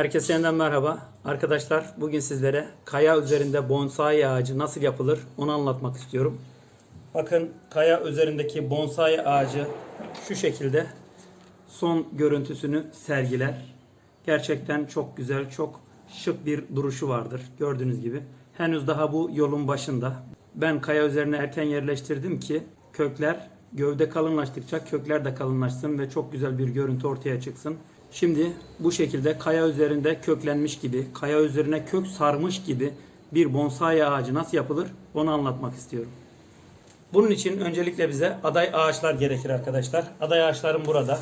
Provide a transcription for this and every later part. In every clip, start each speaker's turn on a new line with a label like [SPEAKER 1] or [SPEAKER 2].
[SPEAKER 1] Herkese yeniden merhaba. Arkadaşlar bugün sizlere kaya üzerinde bonsai ağacı nasıl yapılır onu anlatmak istiyorum. Bakın kaya üzerindeki bonsai ağacı şu şekilde son görüntüsünü sergiler. Gerçekten çok güzel, çok şık bir duruşu vardır gördüğünüz gibi. Henüz daha bu yolun başında. Ben kaya üzerine erken yerleştirdim ki kökler gövde kalınlaştıkça kökler de kalınlaşsın ve çok güzel bir görüntü ortaya çıksın. Şimdi bu şekilde kaya üzerinde köklenmiş gibi, kaya üzerine kök sarmış gibi bir bonsai ağacı nasıl yapılır onu anlatmak istiyorum. Bunun için öncelikle bize aday ağaçlar gerekir arkadaşlar. Aday ağaçlarım burada.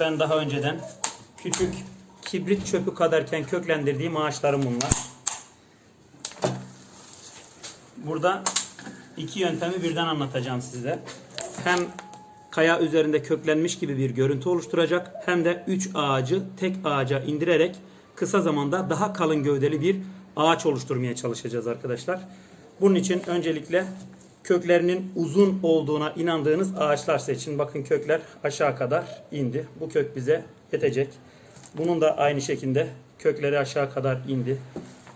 [SPEAKER 1] Ben daha önceden küçük kibrit çöpü kadarken köklendirdiğim ağaçlarım bunlar. Burada iki yöntemi birden anlatacağım size. Hem kaya üzerinde köklenmiş gibi bir görüntü oluşturacak hem de 3 ağacı tek ağaca indirerek kısa zamanda daha kalın gövdeli bir ağaç oluşturmaya çalışacağız arkadaşlar. Bunun için öncelikle köklerinin uzun olduğuna inandığınız ağaçlar seçin. Bakın kökler aşağı kadar indi. Bu kök bize yetecek. Bunun da aynı şekilde kökleri aşağı kadar indi.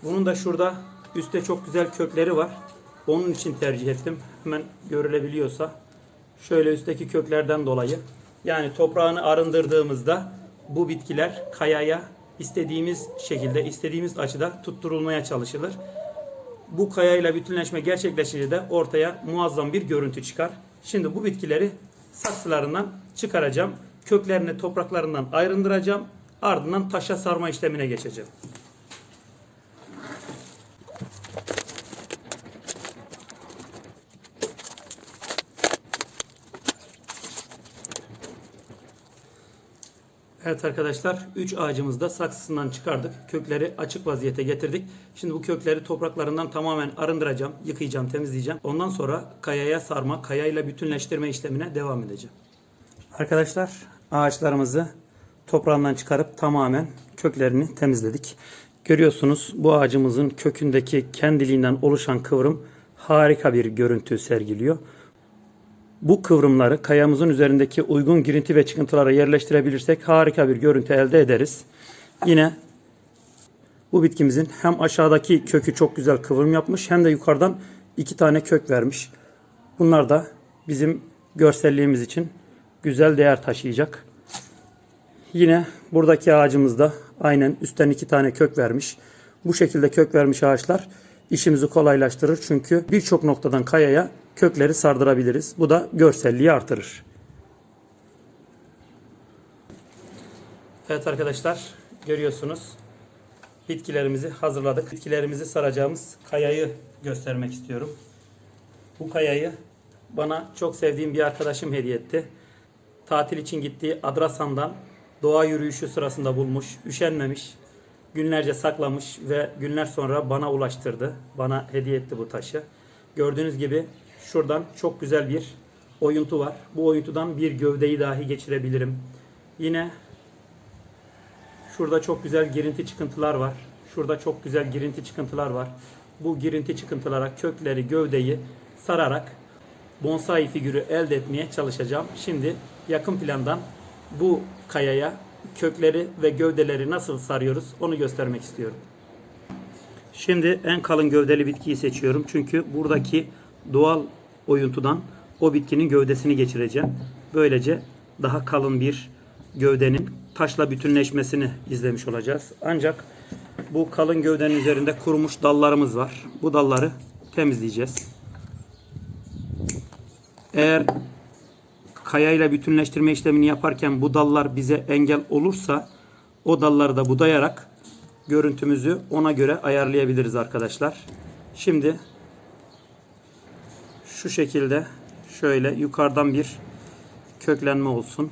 [SPEAKER 1] Bunun da şurada üstte çok güzel kökleri var. Onun için tercih ettim. Hemen görülebiliyorsa şöyle üstteki köklerden dolayı. Yani toprağını arındırdığımızda bu bitkiler kayaya istediğimiz şekilde, istediğimiz açıda tutturulmaya çalışılır. Bu kayayla bütünleşme gerçekleşince de ortaya muazzam bir görüntü çıkar. Şimdi bu bitkileri saksılarından çıkaracağım. Köklerini topraklarından ayrındıracağım. Ardından taşa sarma işlemine geçeceğim. Evet arkadaşlar 3 ağacımızı da saksısından çıkardık. Kökleri açık vaziyete getirdik. Şimdi bu kökleri topraklarından tamamen arındıracağım, yıkayacağım, temizleyeceğim. Ondan sonra kayaya sarma, kayayla bütünleştirme işlemine devam edeceğim. Arkadaşlar ağaçlarımızı toprağından çıkarıp tamamen köklerini temizledik. Görüyorsunuz bu ağacımızın kökündeki kendiliğinden oluşan kıvrım harika bir görüntü sergiliyor. Bu kıvrımları kayamızın üzerindeki uygun girinti ve çıkıntılara yerleştirebilirsek harika bir görüntü elde ederiz. Yine bu bitkimizin hem aşağıdaki kökü çok güzel kıvrım yapmış hem de yukarıdan iki tane kök vermiş. Bunlar da bizim görselliğimiz için güzel değer taşıyacak. Yine buradaki ağacımızda aynen üstten iki tane kök vermiş. Bu şekilde kök vermiş ağaçlar işimizi kolaylaştırır. Çünkü birçok noktadan kayaya kökleri sardırabiliriz. Bu da görselliği artırır. Evet arkadaşlar görüyorsunuz bitkilerimizi hazırladık. Bitkilerimizi saracağımız kayayı göstermek istiyorum. Bu kayayı bana çok sevdiğim bir arkadaşım hediye etti. Tatil için gittiği Adrasan'dan doğa yürüyüşü sırasında bulmuş, üşenmemiş, günlerce saklamış ve günler sonra bana ulaştırdı. Bana hediye etti bu taşı. Gördüğünüz gibi şuradan çok güzel bir oyuntu var. Bu oyuntudan bir gövdeyi dahi geçirebilirim. Yine şurada çok güzel girinti çıkıntılar var. Şurada çok güzel girinti çıkıntılar var. Bu girinti çıkıntılara kökleri, gövdeyi sararak bonsai figürü elde etmeye çalışacağım. Şimdi yakın plandan bu kayaya kökleri ve gövdeleri nasıl sarıyoruz onu göstermek istiyorum. Şimdi en kalın gövdeli bitkiyi seçiyorum. Çünkü buradaki doğal oyuntudan o bitkinin gövdesini geçireceğim. Böylece daha kalın bir gövdenin taşla bütünleşmesini izlemiş olacağız. Ancak bu kalın gövdenin üzerinde kurumuş dallarımız var. Bu dalları temizleyeceğiz. Eğer kayayla bütünleştirme işlemini yaparken bu dallar bize engel olursa o dalları da budayarak görüntümüzü ona göre ayarlayabiliriz arkadaşlar. Şimdi şu şekilde şöyle yukarıdan bir köklenme olsun.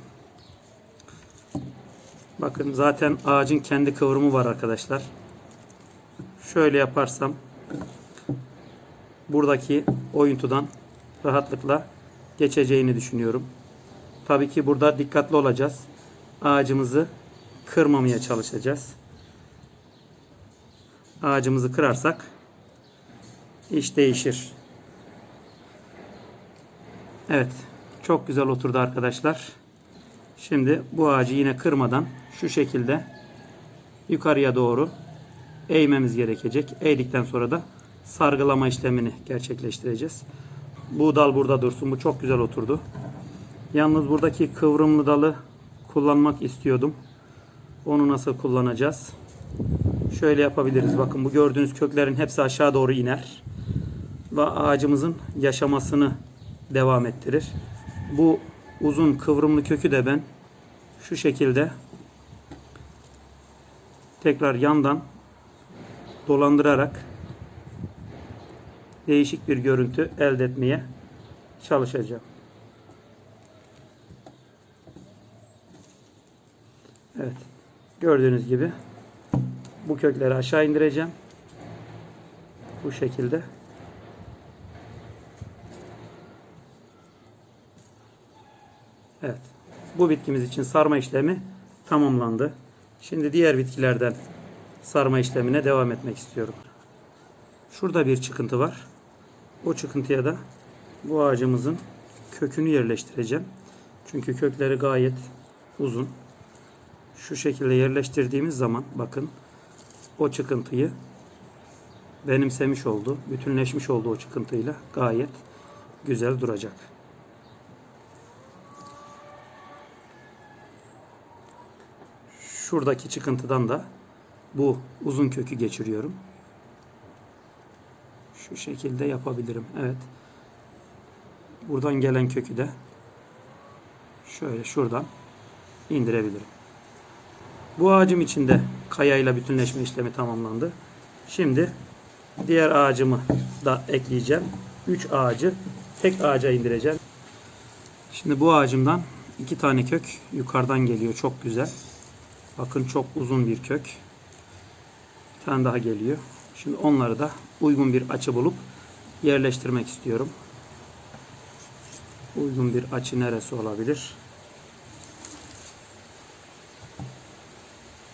[SPEAKER 1] Bakın zaten ağacın kendi kıvrımı var arkadaşlar. Şöyle yaparsam buradaki oyuntudan rahatlıkla geçeceğini düşünüyorum. Tabii ki burada dikkatli olacağız. Ağacımızı kırmamaya çalışacağız. Ağacımızı kırarsak iş değişir. Evet. Çok güzel oturdu arkadaşlar. Şimdi bu ağacı yine kırmadan şu şekilde yukarıya doğru eğmemiz gerekecek. Eğdikten sonra da sargılama işlemini gerçekleştireceğiz. Bu dal burada dursun. Bu çok güzel oturdu. Yalnız buradaki kıvrımlı dalı kullanmak istiyordum. Onu nasıl kullanacağız? Şöyle yapabiliriz. Bakın bu gördüğünüz köklerin hepsi aşağı doğru iner. Ve ağacımızın yaşamasını devam ettirir. Bu uzun kıvrımlı kökü de ben şu şekilde tekrar yandan dolandırarak değişik bir görüntü elde etmeye çalışacağım. Evet. Gördüğünüz gibi bu kökleri aşağı indireceğim. Bu şekilde. Evet. Bu bitkimiz için sarma işlemi tamamlandı. Şimdi diğer bitkilerden sarma işlemine devam etmek istiyorum. Şurada bir çıkıntı var. O çıkıntıya da bu ağacımızın kökünü yerleştireceğim. Çünkü kökleri gayet uzun. Şu şekilde yerleştirdiğimiz zaman bakın o çıkıntıyı benimsemiş oldu. Bütünleşmiş oldu o çıkıntıyla. Gayet güzel duracak. Şuradaki çıkıntıdan da bu uzun kökü geçiriyorum. Şu şekilde yapabilirim. Evet. Buradan gelen kökü de şöyle şuradan indirebilirim. Bu ağacım içinde kayayla bütünleşme işlemi tamamlandı. Şimdi diğer ağacımı da ekleyeceğim. 3 ağacı tek ağaca indireceğim. Şimdi bu ağacımdan iki tane kök yukarıdan geliyor. Çok güzel. Bakın çok uzun bir kök. Bir tane daha geliyor. Şimdi onları da uygun bir açı bulup yerleştirmek istiyorum. Uygun bir açı neresi olabilir?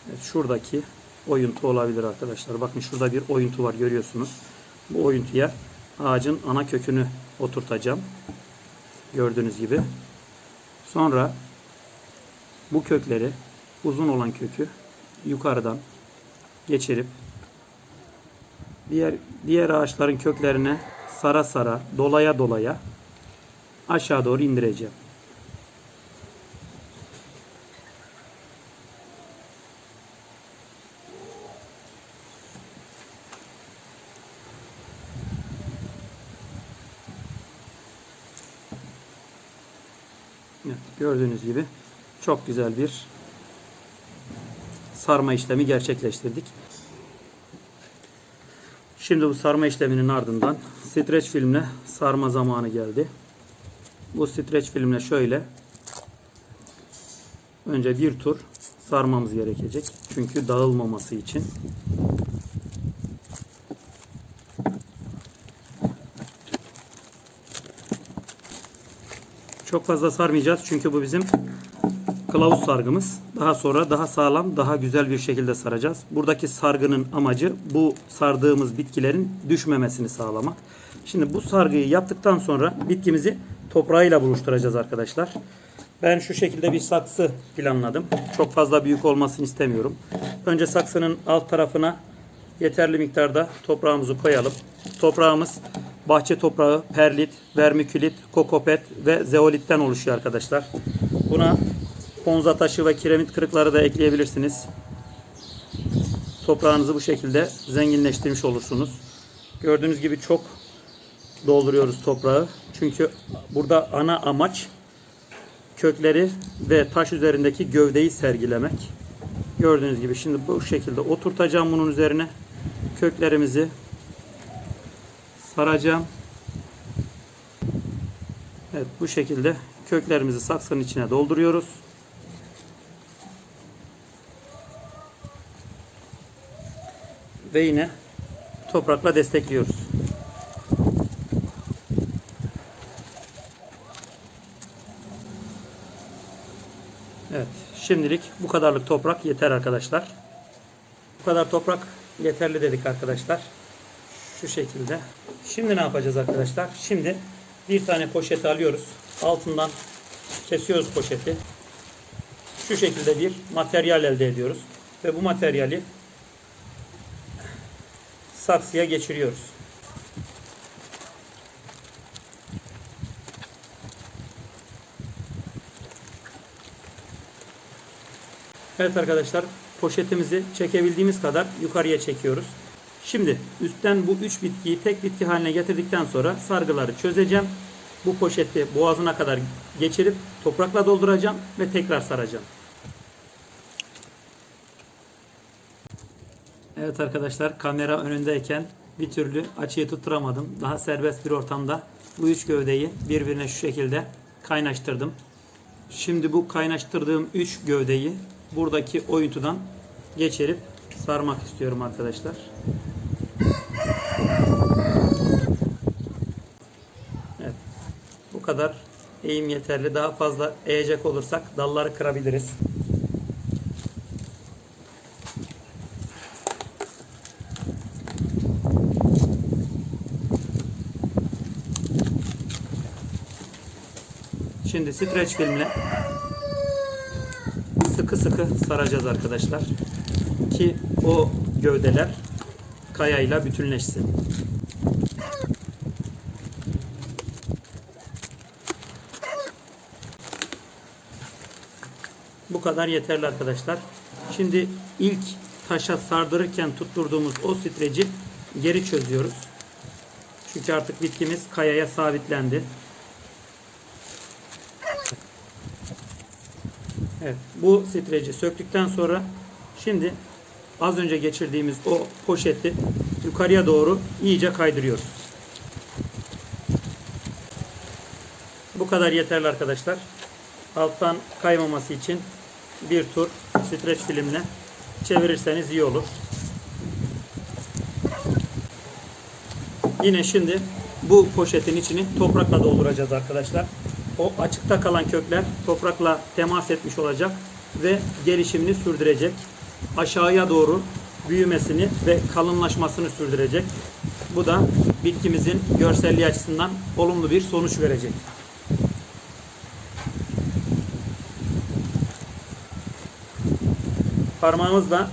[SPEAKER 1] Evet, şuradaki oyuntu olabilir arkadaşlar. Bakın şurada bir oyuntu var görüyorsunuz. Bu oyuntuya ağacın ana kökünü oturtacağım. Gördüğünüz gibi. Sonra bu kökleri uzun olan kökü yukarıdan geçirip diğer diğer ağaçların köklerine sara sara, dolaya dolaya aşağı doğru indireceğim. Evet, gördüğünüz gibi çok güzel bir sarma işlemi gerçekleştirdik. Şimdi bu sarma işleminin ardından streç filmle sarma zamanı geldi. Bu streç filmle şöyle önce bir tur sarmamız gerekecek. Çünkü dağılmaması için. Çok fazla sarmayacağız çünkü bu bizim kılavuz sargımız. Daha sonra daha sağlam, daha güzel bir şekilde saracağız. Buradaki sargının amacı bu sardığımız bitkilerin düşmemesini sağlamak. Şimdi bu sargıyı yaptıktan sonra bitkimizi toprağıyla buluşturacağız arkadaşlar. Ben şu şekilde bir saksı planladım. Çok fazla büyük olmasını istemiyorum. Önce saksının alt tarafına yeterli miktarda toprağımızı koyalım. Toprağımız bahçe toprağı, perlit, vermikülit, kokopet ve zeolitten oluşuyor arkadaşlar. Buna ponza taşı ve kiremit kırıkları da ekleyebilirsiniz. Toprağınızı bu şekilde zenginleştirmiş olursunuz. Gördüğünüz gibi çok dolduruyoruz toprağı. Çünkü burada ana amaç kökleri ve taş üzerindeki gövdeyi sergilemek. Gördüğünüz gibi şimdi bu şekilde oturtacağım bunun üzerine. Köklerimizi saracağım. Evet bu şekilde köklerimizi saksının içine dolduruyoruz. Ve yine toprakla destekliyoruz. Evet, şimdilik bu kadarlık toprak yeter arkadaşlar. Bu kadar toprak yeterli dedik arkadaşlar. Şu şekilde. Şimdi ne yapacağız arkadaşlar? Şimdi bir tane poşet alıyoruz. Altından kesiyoruz poşeti. Şu şekilde bir materyal elde ediyoruz. Ve bu materyali saksıya geçiriyoruz. Evet arkadaşlar poşetimizi çekebildiğimiz kadar yukarıya çekiyoruz. Şimdi üstten bu üç bitkiyi tek bitki haline getirdikten sonra sargıları çözeceğim. Bu poşeti boğazına kadar geçirip toprakla dolduracağım ve tekrar saracağım. Evet arkadaşlar kamera önündeyken bir türlü açıyı tutturamadım. Daha serbest bir ortamda bu üç gövdeyi birbirine şu şekilde kaynaştırdım. Şimdi bu kaynaştırdığım üç gövdeyi buradaki oyuntudan geçirip sarmak istiyorum arkadaşlar. Evet. Bu kadar eğim yeterli. Daha fazla eğecek olursak dalları kırabiliriz. Şimdi streç filmle sıkı sıkı saracağız arkadaşlar. Ki o gövdeler kayayla bütünleşsin. Bu kadar yeterli arkadaşlar. Şimdi ilk taşa sardırırken tutturduğumuz o streci geri çözüyoruz. Çünkü artık bitkimiz kayaya sabitlendi. Evet, bu streci söktükten sonra şimdi az önce geçirdiğimiz o poşeti yukarıya doğru iyice kaydırıyoruz. Bu kadar yeterli arkadaşlar. Alttan kaymaması için bir tur streç filmle çevirirseniz iyi olur. Yine şimdi bu poşetin içini toprakla dolduracağız arkadaşlar. O açıkta kalan kökler toprakla temas etmiş olacak ve gelişimini sürdürecek. Aşağıya doğru büyümesini ve kalınlaşmasını sürdürecek. Bu da bitkimizin görselliği açısından olumlu bir sonuç verecek. Parmağımızla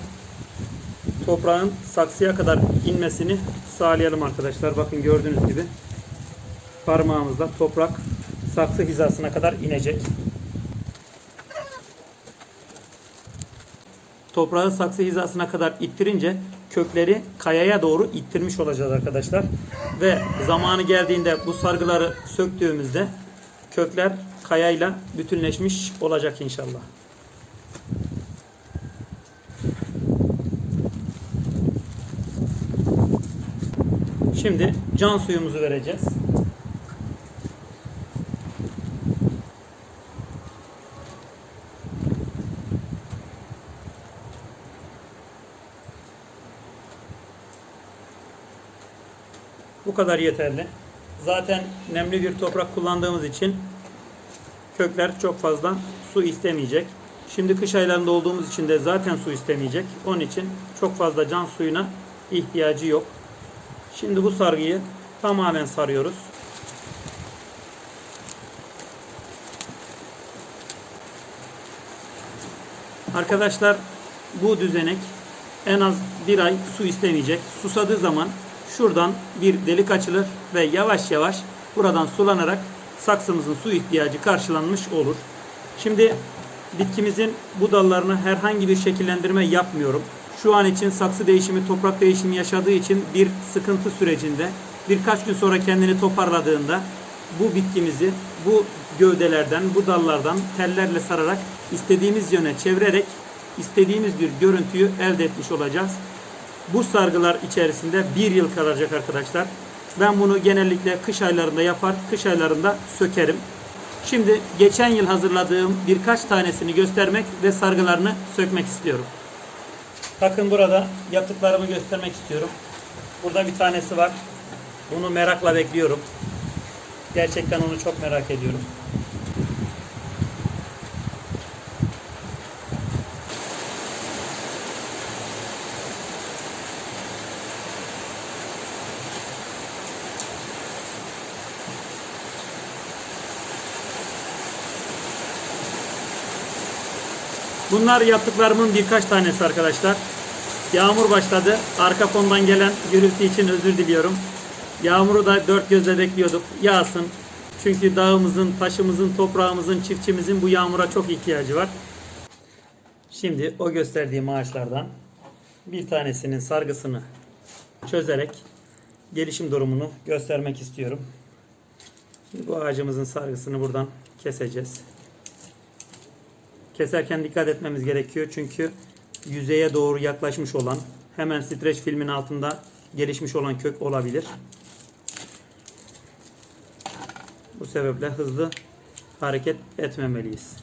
[SPEAKER 1] toprağın saksıya kadar inmesini sağlayalım arkadaşlar. Bakın gördüğünüz gibi parmağımızla toprak saksı hizasına kadar inecek. Toprağı saksı hizasına kadar ittirince kökleri kayaya doğru ittirmiş olacağız arkadaşlar. Ve zamanı geldiğinde bu sargıları söktüğümüzde kökler kayayla bütünleşmiş olacak inşallah. Şimdi can suyumuzu vereceğiz. Bu kadar yeterli. Zaten nemli bir toprak kullandığımız için kökler çok fazla su istemeyecek. Şimdi kış aylarında olduğumuz için de zaten su istemeyecek. Onun için çok fazla can suyuna ihtiyacı yok. Şimdi bu sargıyı tamamen sarıyoruz. Arkadaşlar bu düzenek en az bir ay su istemeyecek. Susadığı zaman şuradan bir delik açılır ve yavaş yavaş buradan sulanarak saksımızın su ihtiyacı karşılanmış olur. Şimdi bitkimizin bu dallarına herhangi bir şekillendirme yapmıyorum. Şu an için saksı değişimi, toprak değişimi yaşadığı için bir sıkıntı sürecinde birkaç gün sonra kendini toparladığında bu bitkimizi bu gövdelerden, bu dallardan tellerle sararak istediğimiz yöne çevirerek istediğimiz bir görüntüyü elde etmiş olacağız. Bu sargılar içerisinde bir yıl kalacak arkadaşlar. Ben bunu genellikle kış aylarında yapar, kış aylarında sökerim. Şimdi geçen yıl hazırladığım birkaç tanesini göstermek ve sargılarını sökmek istiyorum. Bakın burada yaptıklarımı göstermek istiyorum. Burada bir tanesi var. Bunu merakla bekliyorum. Gerçekten onu çok merak ediyorum. Bunlar yaptıklarımın birkaç tanesi arkadaşlar. Yağmur başladı. Arka fondan gelen gürültü için özür diliyorum. Yağmuru da dört gözle bekliyorduk. Yağsın. Çünkü dağımızın, taşımızın, toprağımızın, çiftçimizin bu yağmura çok ihtiyacı var. Şimdi o gösterdiğim ağaçlardan bir tanesinin sargısını çözerek gelişim durumunu göstermek istiyorum. Şimdi bu ağacımızın sargısını buradan keseceğiz. Keserken dikkat etmemiz gerekiyor çünkü yüzeye doğru yaklaşmış olan hemen streç filmin altında gelişmiş olan kök olabilir. Bu sebeple hızlı hareket etmemeliyiz.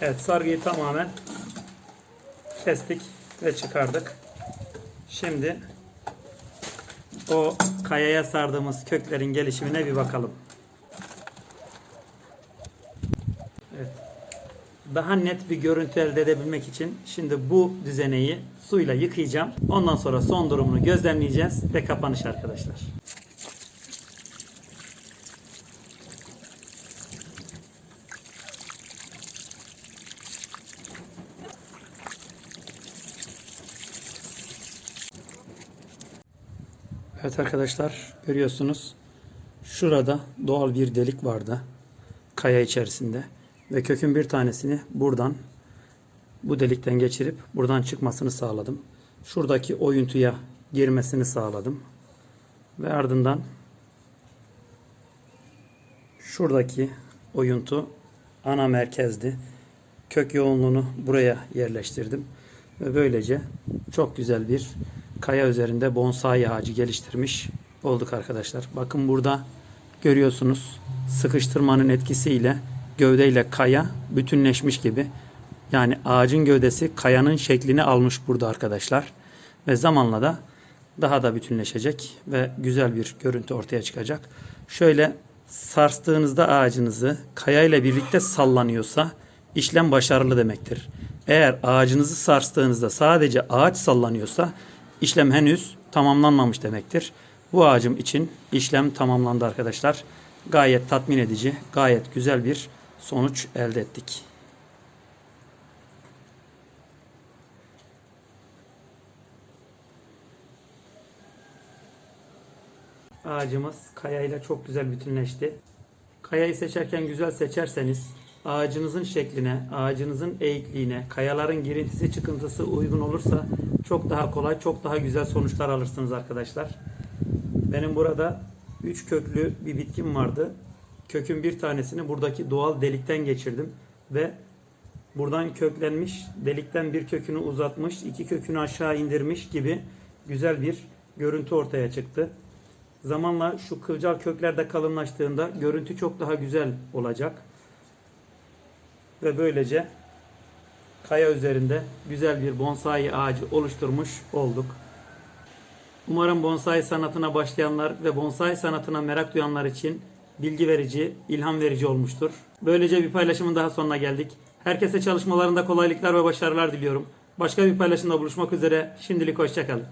[SPEAKER 1] Evet sargıyı tamamen kestik ve çıkardık. Şimdi o kayaya sardığımız köklerin gelişimine bir bakalım. Evet. Daha net bir görüntü elde edebilmek için şimdi bu düzeneyi suyla yıkayacağım. Ondan sonra son durumunu gözlemleyeceğiz ve kapanış arkadaşlar. Evet arkadaşlar görüyorsunuz. Şurada doğal bir delik vardı. Kaya içerisinde. Ve kökün bir tanesini buradan bu delikten geçirip buradan çıkmasını sağladım. Şuradaki oyuntuya girmesini sağladım. Ve ardından şuradaki oyuntu ana merkezdi. Kök yoğunluğunu buraya yerleştirdim. Ve böylece çok güzel bir kaya üzerinde bonsai ağacı geliştirmiş olduk arkadaşlar. Bakın burada görüyorsunuz sıkıştırmanın etkisiyle gövdeyle kaya bütünleşmiş gibi. Yani ağacın gövdesi kayanın şeklini almış burada arkadaşlar. Ve zamanla da daha da bütünleşecek ve güzel bir görüntü ortaya çıkacak. Şöyle sarstığınızda ağacınızı kaya ile birlikte sallanıyorsa işlem başarılı demektir. Eğer ağacınızı sarstığınızda sadece ağaç sallanıyorsa işlem henüz tamamlanmamış demektir. Bu ağacım için işlem tamamlandı arkadaşlar. Gayet tatmin edici, gayet güzel bir sonuç elde ettik. Ağacımız kayayla çok güzel bütünleşti. Kayayı seçerken güzel seçerseniz ağacınızın şekline, ağacınızın eğikliğine, kayaların girintisi çıkıntısı uygun olursa çok daha kolay, çok daha güzel sonuçlar alırsınız arkadaşlar. Benim burada 3 köklü bir bitkim vardı. Kökün bir tanesini buradaki doğal delikten geçirdim ve buradan köklenmiş, delikten bir kökünü uzatmış, iki kökünü aşağı indirmiş gibi güzel bir görüntü ortaya çıktı. Zamanla şu kılcal kökler de kalınlaştığında görüntü çok daha güzel olacak. Ve böylece kaya üzerinde güzel bir bonsai ağacı oluşturmuş olduk. Umarım bonsai sanatına başlayanlar ve bonsai sanatına merak duyanlar için bilgi verici, ilham verici olmuştur. Böylece bir paylaşımın daha sonuna geldik. Herkese çalışmalarında kolaylıklar ve başarılar diliyorum. Başka bir paylaşımda buluşmak üzere. Şimdilik hoşçakalın.